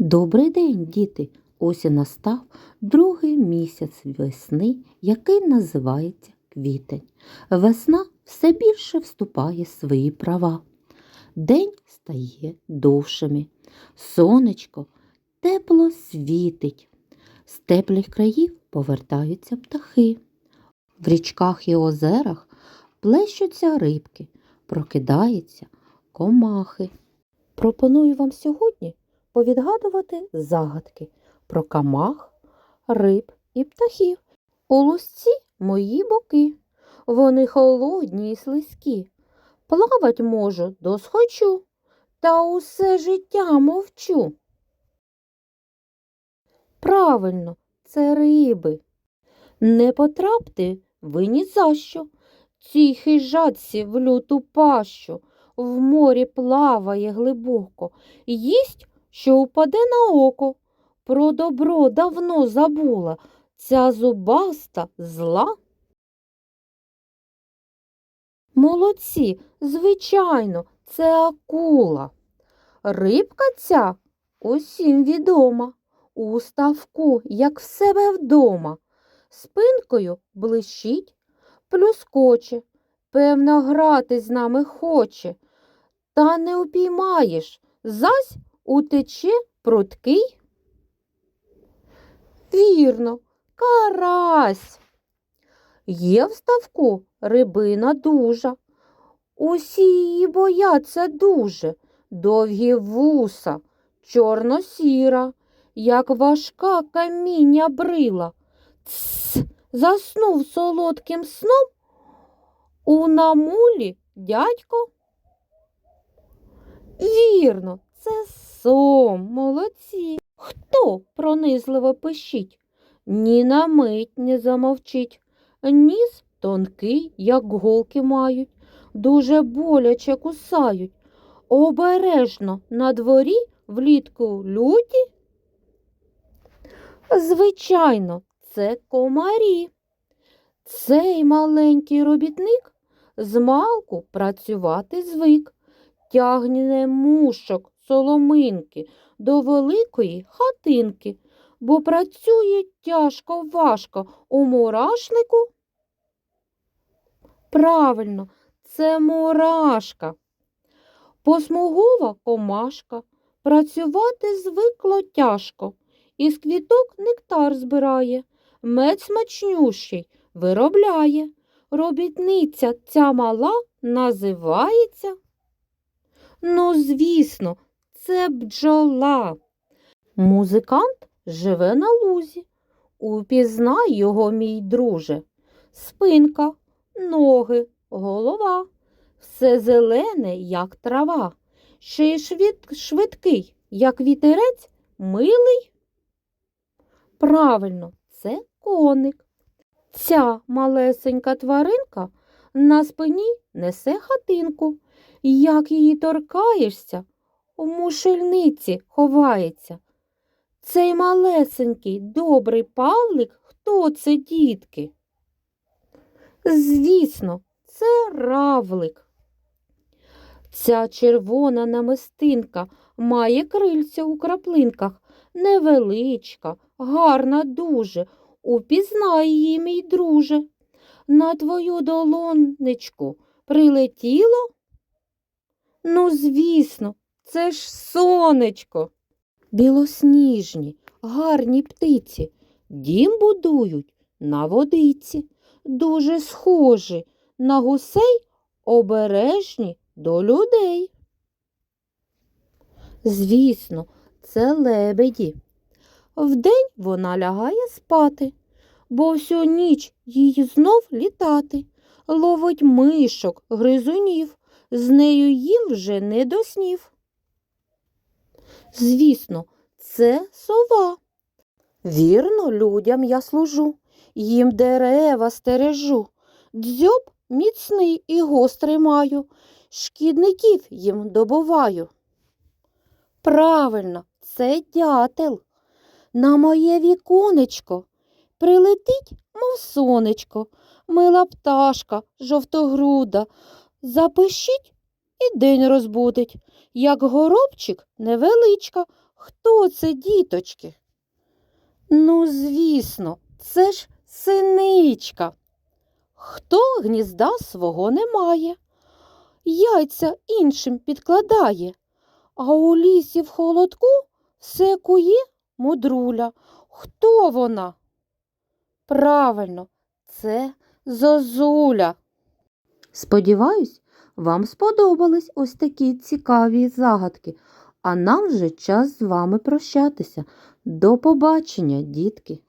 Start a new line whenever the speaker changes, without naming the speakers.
Добрий день, діти! Ось і настав другий місяць весни, який називається квітень. Весна все більше вступає в свої права. День стає довшими. Сонечко тепло світить. З теплих країв повертаються птахи. В річках і озерах плещуться рибки, прокидаються комахи. Пропоную вам сьогодні повідгадувати загадки про камах, риб і птахів. У лусці мої боки, вони холодні і слизькі. Плавать можу досхочу, та усе життя мовчу. Правильно, це риби. Не потрапте ви ні за що. Цій хижатці в люту пащу, в морі плаває глибоко, їсть що упаде на око. Про добро давно забула ця зубаста зла. Молодці, звичайно, це акула. Рибка ця усім відома, у ставку, як в себе вдома, спинкою блищить, плюскоче, певно, грати з нами хоче, та не упіймаєш, зась утече пруткий? Вірно, карась. Є в ставку рибина дужа. Усі її бояться дуже, довгі вуса, чорно-сіра, як важка каміння брила. Тс, заснув солодким сном у намулі дядько. Вірно, це сом, молодці. Хто пронизливо пищить? Ні на мить не замовчить. Ніс тонкий, як голки мають, дуже боляче кусають. Обережно на дворі влітку люті. Звичайно, це комарі. Цей маленький робітник змалку працювати звик тягне мушок соломинки до великої хатинки, бо працює тяжко важко у мурашнику. Правильно, це мурашка. Посмугова комашка. Працювати звикло тяжко. Із квіток нектар збирає, мед смачнющий виробляє. Робітниця ця мала називається. Ну, звісно, це бджола. Музикант живе на лузі. Упізнай його, мій друже. Спинка, ноги, голова. Все зелене, як трава. Ще й швид... швидкий, як вітерець, милий. Правильно, це коник. Ця малесенька тваринка на спині несе хатинку. Як її торкаєшся, у мушельниці ховається. Цей малесенький добрий павлик, хто це, дітки? Звісно, це равлик. Ця червона намистинка має крильця у краплинках, невеличка, гарна дуже. Упізнай її, мій друже. На твою долонечку прилетіло? Ну, звісно, це ж сонечко. Білосніжні, гарні птиці, дім будують на водиці, дуже схожі на гусей, обережні до людей. Звісно, це лебеді. Вдень вона лягає спати, бо всю ніч їй знов літати, ловить мишок, гризунів, з нею їм вже не до снів. Звісно, це сова. Вірно, людям я служу, їм дерева стережу. Дзьоб міцний і гострий маю, шкідників їм добуваю. Правильно, це дятел. На моє віконечко прилетить, мов сонечко, мила пташка, жовтогруда, запишіть і день розбудить, як горобчик невеличка, Хто це, діточки? Ну, звісно, це ж синичка. Хто гнізда свого не має, яйця іншим підкладає, а у лісі в холодку все кує мудруля. Хто вона? Правильно, це зозуля. Сподіваюсь, вам сподобались ось такі цікаві загадки. А нам вже час з вами прощатися. До побачення, дітки!